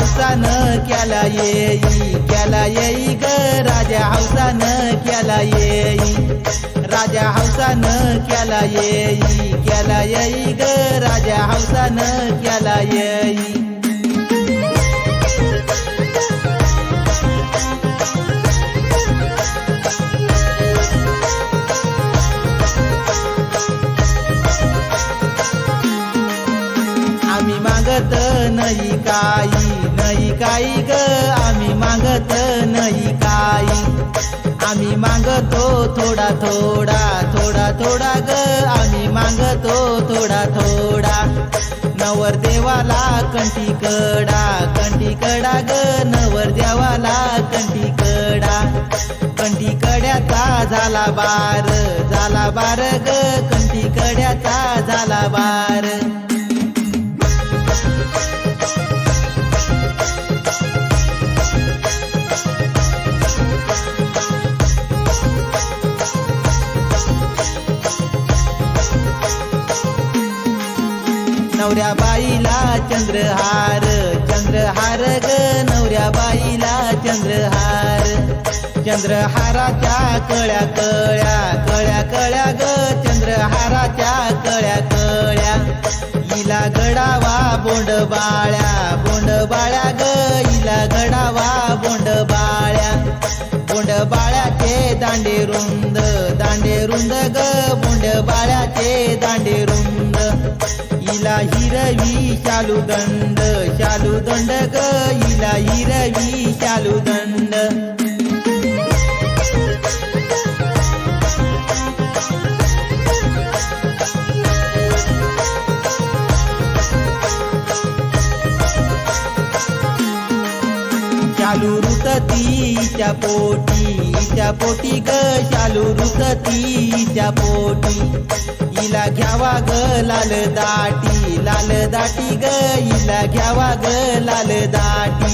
हौसान केला येई केला येई ग राजा हौसान केला येई. राजा हौसान केला येई केला येई ग राजा हौसान केला येई. आम्ही मागत नाही काही. काही ग आम्ही मागत नाही काही. आम्ही मागतो थोडा थोडा थोडा थोडा ग. आम्ही मागतो थोडा थोडा. नवर देवाला कंठी कडा कंठी कडा ग. नवर देवाला कंठी कडा कंठी कड्याचा झाला बार झाला बार ग. कंठी कड्याचा झाला बार. नवऱ्या बाईला चंद्रहार चंद्रहार ग नवऱ्या बाईला चंद्रहार. चंद्रहाराच्या कळ्या कळ्या कळ्या कळ्या ग चंद्रहाराच्या कळ्या कळ्या. इला गडावा बोंड बाळ्या बोंड बाळ्या ग इला गडावा बोंड बाळ्या बोंड बाळ्याचे दांडे रुंद दांडे रुंद ग बोंड बाळ्याचे दांडे रुंद. इला हिरवी शालू दंड शालू दंड ग इला हिरवी शालू दंड. शालू रुततीच्या पोटीच्या पोटी ग शालू रुततीच्या पोटी. इला घ्यावा ग लाल दाटी लाल दाटी ग इला घ्यावा ग लाल दाटी.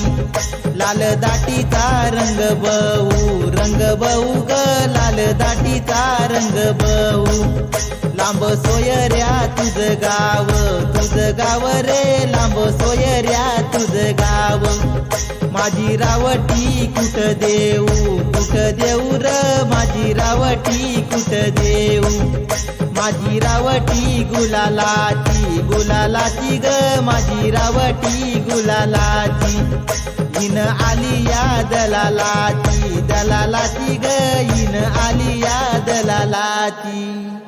लाल दाटीचा रंग बहू रंग बहू ग लाल दाटीचा रंग बहू. लांब सोयऱ्या तुझ गाव तुझ गाव रे लांब सोयऱ्या तुझ गाव. माझी रावटी कुठ देऊ कुठ देऊ र माझी रावटी कुठ देऊ. माझी रावटी गुलालाची गुलालाची ग माझी रावटी गुलालाची. इन आली या दलालाची दलालाची ग इन आली या दलालाची.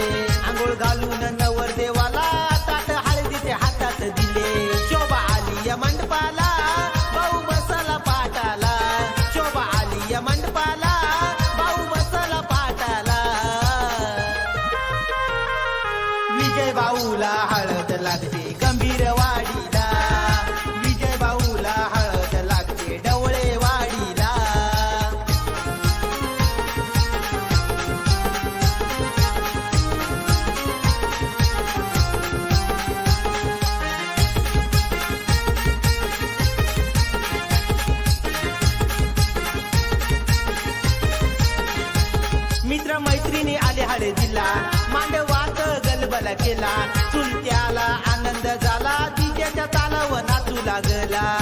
রে खेळ केला चुलत्याला आनंद झाला. तिच्या तालाव नाचू लागला.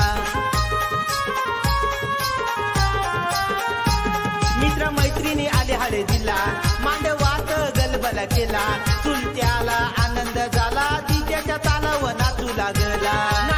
मित्र मैत्रिणी आले हळे दिला. मांडवात गलबला केला. चुलत्याला आनंद झाला. तिच्या तालाव नाचू लागला.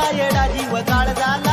पडला येडा जीव काळ झाला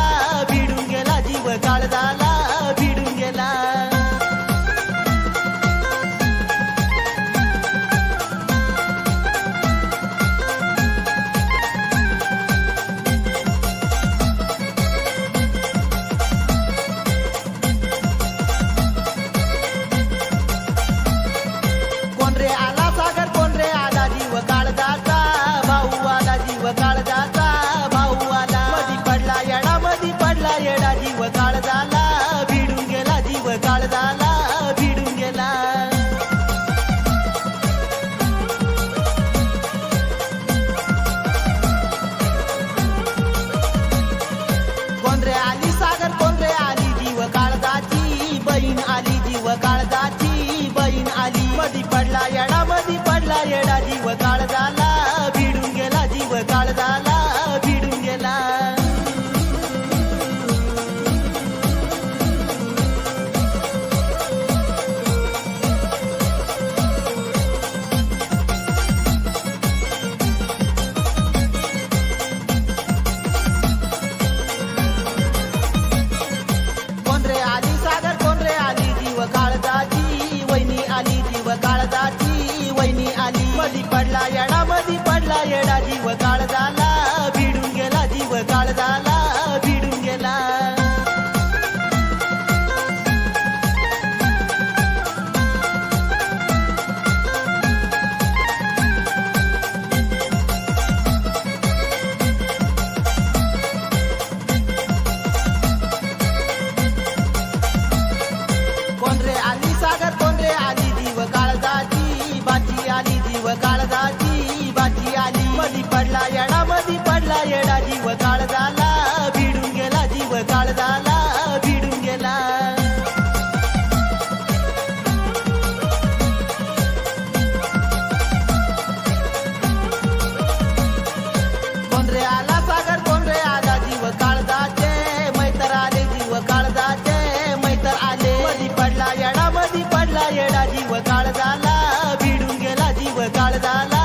गेला येडा जीव काळ झाला भिडून गेला जीव काळ झाला भिडून गेला. आला आले जाते. आले पडला पडला काळ झाला भिडून गेला जीव काळ झाला.